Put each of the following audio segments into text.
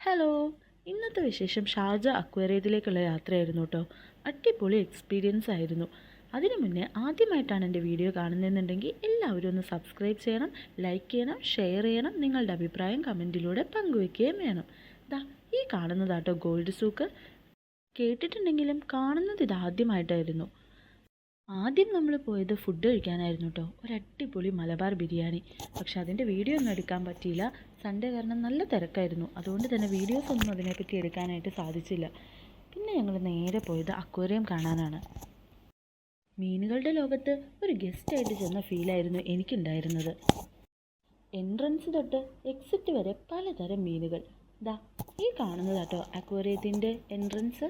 Hello ഇന്നത്തെ വിശേഷം Sharjah അക്വേറിയത്തിലേക്കുള്ള യാത്രയായിരുന്നു കേട്ടോ. അടിപൊളി എക്സ്പീരിയൻസ് ആയിരുന്നു. അതിനു മുന്നേ ആദ്യമായിട്ടാണ് എന്റെ വീഡിയോ കാണുന്നതെന്നുണ്ടെങ്കിൽ എല്ലാവരും ഒന്ന് സബ്സ്ക്രൈബ് ചെയ്യണം ലൈക്ക് ചെയ്യണം ഷെയർ ചെയ്യണം നിങ്ങളുടെ അഭിപ്രായം കമന്റിലൂടെ പങ്കുവയ്ക്കുകയും വേണം. ദാ ഈ കാണുന്നതാട്ടോ ഗോൾഡ് സൂക്ക് കേട്ടിട്ടുണ്ടെങ്കിലും കാണുന്നത് ഇതാദ്യമായിട്ടായിരുന്നു ആദ്യം നമ്മൾ പോയത് ഫുഡ് കഴിക്കാനായിരുന്നു കേട്ടോ ഒരു അടിപൊളി മലബാർ ബിരിയാണി. പക്ഷെ അതിന്റെ വീഡിയോ ഒന്നും എടുക്കാൻ പറ്റിയില്ല. സൺഡേ കാരണം നല്ല തിരക്കായിരുന്നു. അതുകൊണ്ട് തന്നെ വീഡിയോസ് ഒന്നും അതിനെപ്പറ്റി എടുക്കാനായിട്ട് സാധിച്ചില്ല. പിന്നെ ഞങ്ങൾ നേരെ പോയത് അക്വേറിയം കാണാനാണ്. മീനുകളുടെ ലോകത്ത് ഒരു ഗസ്റ്റായിട്ട് ചെന്ന ഫീലായിരുന്നു എനിക്കുണ്ടായിരുന്നത്. എൻട്രൻസ് തൊട്ട് എക്സിറ്റ് വരെ പലതരം മീനുകൾ. ദാ ഈ കാണുന്നതാട്ടോ അക്വേറിയത്തിന്റെ എൻട്രൻസ്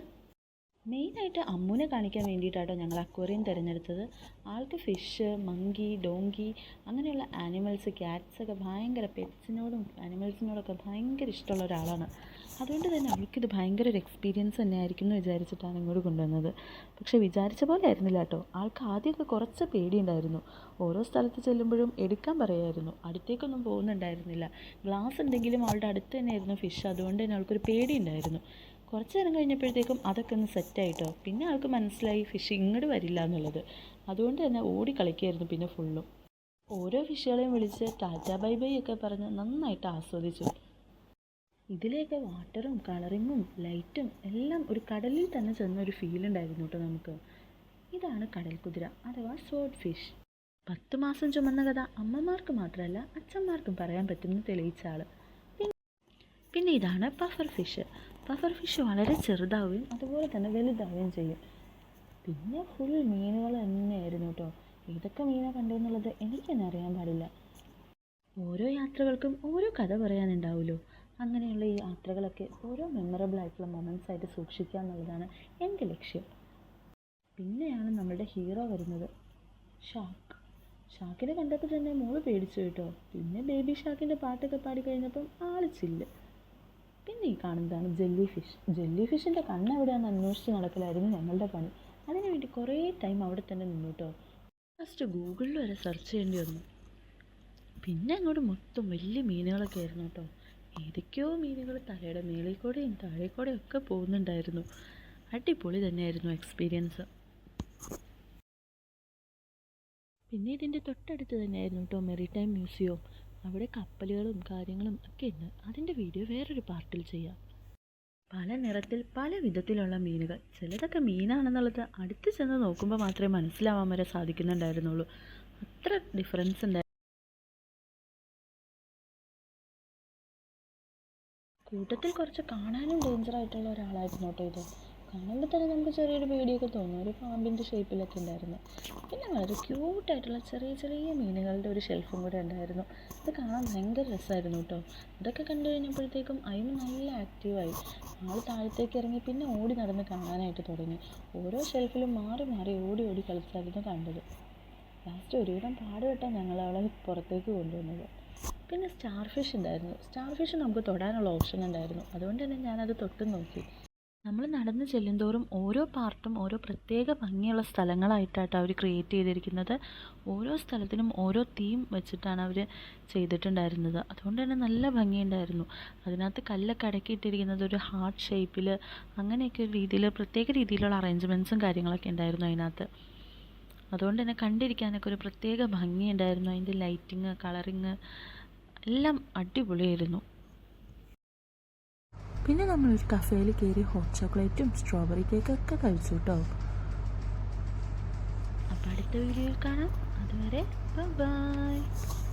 മെയിനായിട്ട് അമ്മുനെ കാണിക്കാൻ വേണ്ടിയിട്ടാട്ടോ ഞങ്ങൾ അക്വേറിയം തിരഞ്ഞെടുത്തത്. ആൾക്ക് ഫിഷ് മങ്കി ഡോങ്കി അങ്ങനെയുള്ള ആനിമൽസ് ക്യാറ്റ്സ് ഒക്കെ ഭയങ്കര പെറ്റ്സിനോടും ആനിമൽസിനോടൊക്കെ ഭയങ്കര ഇഷ്ടമുള്ള ഒരാളാണ്. അതുകൊണ്ട് തന്നെ അവൾക്കിത് ഭയങ്കര ഒരു എക്സ്പീരിയൻസ് തന്നെ ആയിരിക്കും എന്ന് വിചാരിച്ചിട്ടാണ് ഇങ്ങോട്ട് കൊണ്ടുവന്നത്. പക്ഷെ വിചാരിച്ച പോലെ ആയിരുന്നില്ല കേട്ടോ. ആൾക്ക് ആദ്യമൊക്കെ കുറച്ച് പേടിയുണ്ടായിരുന്നു. ഓരോ സ്ഥലത്ത് ചെല്ലുമ്പോഴും എടുക്കാൻ പറയായിരുന്നു. അടുത്തേക്കൊന്നും പോകുന്നുണ്ടായിരുന്നില്ല. ഗ്ലാസ് ഉണ്ടെങ്കിലും അവളുടെ അടുത്ത് തന്നെയായിരുന്നു ഫിഷ് അതുകൊണ്ട് തന്നെ അവൾക്കൊരു പേടിയുണ്ടായിരുന്നു. കുറച്ച് നേരം കഴിഞ്ഞപ്പോഴത്തേക്കും അതൊക്കെ ഒന്ന് സെറ്റായിട്ടോ പിന്നെ ആൾക്ക് മനസ്സിലായി ഫിഷ് ഇങ്ങോട്ട് വരില്ല എന്നുള്ളത്. അതുകൊണ്ട് തന്നെ ഓടി കളിക്കുകയായിരുന്നു പിന്നെ ഫുള്ളും ഓരോ ഫിഷുകളെയും വിളിച്ച് ടാറ്റ ബൈ ബൈ ഒക്കെ പറഞ്ഞ് നന്നായിട്ട് ആസ്വദിച്ചു. ഇതിലേക്ക് വാട്ടറും കളറിങ്ങും ലൈറ്റും എല്ലാം ഒരു കടലിൽ തന്നെ ചെന്ന ഒരു ഫീൽ ഉണ്ടായിരുന്നു കേട്ടോ നമുക്ക്. ഇതാണ് കടൽ കുതിര അഥവാ സോഡ് ഫിഷ് പത്ത് മാസം ചുമന്ന കഥ അമ്മമാർക്ക് മാത്രമല്ല അച്ഛന്മാർക്കും പറയാൻ പറ്റുമെന്ന് തെളിയിച്ച ആൾ പിന്നെ ഇതാണ് പഫർ ഫിഷ് പഫർ ഫിഷ് വളരെ ചെറുതാവുകയും അതുപോലെ തന്നെ വലുതാവുകയും ചെയ്യും. പിന്നെ ഫുൾ മീനുകൾ തന്നെയായിരുന്നു കേട്ടോ ഏതൊക്കെ മീനാണ് കണ്ടെന്നുള്ളത് എനിക്ക് തന്നെ അറിയാൻ പാടില്ല. ഓരോ യാത്രകൾക്കും ഓരോ കഥ പറയാനുണ്ടാവുമല്ലോ. അങ്ങനെയുള്ള ഈ യാത്രകളൊക്കെ ഓരോ മെമ്മറബിൾ ആയിട്ടുള്ള മൊമെന്റ്സ് ആയിട്ട് സൂക്ഷിക്കുക എന്നുള്ളതാണ് എന്റെ ലക്ഷ്യം. പിന്നെയാണ് നമ്മളുടെ ഹീറോ വരുന്നത് ഷാക്ക് ഷാക്കിനെ കണ്ടപ്പോൾ തന്നെ മോൾ പേടിച്ചു കേട്ടോ. പിന്നെ ബേബി ഷാക്കിന്റെ പാട്ടൊക്കെ പാടി കഴിഞ്ഞപ്പം ആൾ ചില്ല്. പിന്നെ ഈ കാണുന്നതാണ് ജെല്ലി ഫിഷ് ജെല്ലി ഫിഷിന്റെ കണ്ണ് എവിടെയാണെന്ന് അന്വേഷിച്ച് നടക്കലായിരുന്നു ഞങ്ങളുടെ പണി. അതിനു വേണ്ടി കുറേ ടൈം അവിടെ തന്നെ നിന്നുട്ടോ ഫസ്റ്റ് ഗൂഗിളിൽ വരെ സെർച്ച് ചെയ്യേണ്ടി വന്നു. പിന്നെ അങ്ങോട്ട് മൊത്തം വലിയ മീനുകളൊക്കെ ആയിരുന്നു കേട്ടോ. ഏതൊക്കെയോ മീനുകൾ തലയുടെ മേളിൽ കൂടെയും താഴെ കൂടെയും ഒക്കെ പോകുന്നുണ്ടായിരുന്നു. അടിപൊളി തന്നെയായിരുന്നു എക്സ്പീരിയൻസ് പിന്നെ ഇതിന്റെ തൊട്ടടുത്ത് തന്നെയായിരുന്നു കേട്ടോ മെറിടൈം മ്യൂസിയവും അവിടെ കപ്പലുകളും കാര്യങ്ങളും ഒക്കെ ഉണ്ട്. അതിന്റെ വീഡിയോ വേറൊരു പാർട്ടിൽ ചെയ്യാം. പല നിറത്തിൽ പല വിധത്തിലുള്ള മീനുകൾ. ചിലതൊക്കെ മീനാണെന്നുള്ളത് അടുത്ത് ചെന്ന് നോക്കുമ്പോൾ മാത്രമേ മനസ്സിലാവാൻ വരെ സാധിക്കുന്നുണ്ടായിരുന്നുള്ളൂ. അത്ര ഡിഫറൻസ് ഉണ്ടായിരുന്നു കൂട്ടത്തിൽ കുറച്ച് കാണാനും ഡേഞ്ചർ ആയിട്ടുള്ള ഒരാളായിരുന്നു കേട്ടോ ഇത്. കാണുമ്പോൾ തന്നെ നമുക്ക് ചെറിയൊരു പേടിയൊക്കെ തോന്നും. ഒരു പാമ്പിന്റെ ഷേപ്പിലൊക്കെ ഉണ്ടായിരുന്നു. പിന്നെ വളരെ ക്യൂട്ടായിട്ടുള്ള ചെറിയ ചെറിയ മീനുകളുടെ ഒരു ഷെൽഫും കൂടെ ഉണ്ടായിരുന്നു. അത് കാണാൻ ഭയങ്കര രസമായിരുന്നു കേട്ടോ. അതൊക്കെ കണ്ടു കഴിഞ്ഞപ്പോഴത്തേക്കും അയിന് നല്ല ആക്റ്റീവായി ആൾ താഴത്തേക്ക് ഇറങ്ങി പിന്നെ ഓടി നടന്ന് കാണാനായിട്ട് തുടങ്ങി. ഓരോ ഷെൽഫിലും മാറി മാറി ഓടി ഓടി കളിച്ചായിരുന്നു കണ്ടത്. ലാസ്റ്റ് ഒരുവിധം പാടുപെട്ടാണ് ഞങ്ങൾ അവളെ പുറത്തേക്ക് കൊണ്ടുവന്നത്. പിന്നെ സ്റ്റാർ ഫിഷ് ഉണ്ടായിരുന്നു. സ്റ്റാർ ഫിഷ് നമുക്ക് തൊടാനുള്ള ഓപ്ഷൻ ഉണ്ടായിരുന്നു. അതുകൊണ്ട് തന്നെ ഞാനത് തൊട്ട് നോക്കി. നമ്മൾ നടന്ന് ചെല്ലുന്തോറും ഓരോ പാർട്ടും ഓരോ പ്രത്യേക ഭംഗിയുള്ള സ്ഥലങ്ങളായിട്ടാണ് അവർ ക്രിയേറ്റ് ചെയ്തിരിക്കുന്നത്. ഓരോ സ്ഥലത്തിനും ഓരോ തീം വെച്ചിട്ടാണ് അവർ ചെയ്തിട്ടുണ്ടായിരുന്നത്. അതുകൊണ്ട് തന്നെ നല്ല ഭംഗിയുണ്ടായിരുന്നു. അതിനകത്ത് കല്ലൊക്കെ അടക്കിയിട്ടിരിക്കുന്നത് ഒരു ഹാർട്ട് ഷേപ്പിൽ അങ്ങനെയൊക്കെ ഒരു രീതിയിൽ പ്രത്യേക രീതിയിലുള്ള അറേഞ്ച്മെന്റ്സും കാര്യങ്ങളൊക്കെ ഉണ്ടായിരുന്നു അതിനകത്ത്. അതുകൊണ്ട് തന്നെ കണ്ടിരിക്കാനൊക്കെ ഒരു പ്രത്യേക ഭംഗിയുണ്ടായിരുന്നു. അതിന്റെ ലൈറ്റിങ് കളറിങ് എല്ലാം അടിപൊളിയായിരുന്നു. പിന്നെ നമ്മൾ ഒരു കഫേയിൽ കയറി ഹോട്ട് ചോക്ലേറ്റും സ്ട്രോബെറി കേക്കൊക്കെ കഴിച്ചു കേട്ടോ അപ്പോൾ അടുത്ത വീഡിയോയിൽ കാണാം. അതുവരെ ബൈ